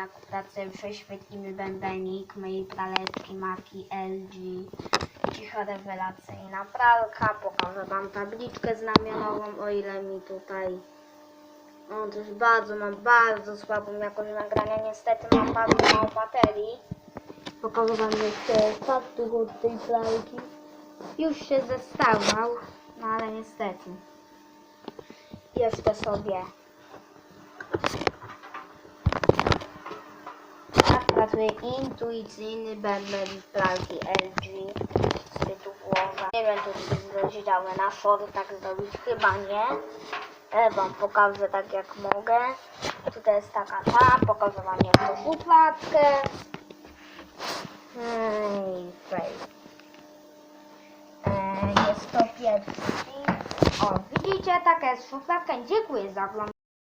jak pracę prześwietlimy bębenik, mojej paletki marki LG. Cicho rewelacyjna pralka, pokażę wam tabliczkę znamionową, o ile mi tutaj no jest bardzo, mam bardzo słabą jakość nagrania. Niestety mam bardzo mało baterii. Pokażę wam jeszcze faktur od tej pralki. Już się zestawał, no ale niestety. Jeszcze sobie pracuje intuicyjny bęben pralki LG z tytułowa. Nie wiem, czy to jest rozdziały na fory tak zrobić, chyba nie. Ale wam pokażę tak jak mogę. Tutaj jest taka ta, pokażę wam jeszcze szufladkę. Hmm, i tutaj. E, Jest to pierwszy. O, widzicie, taka jest szufladka. Dziękuję za oglądanie.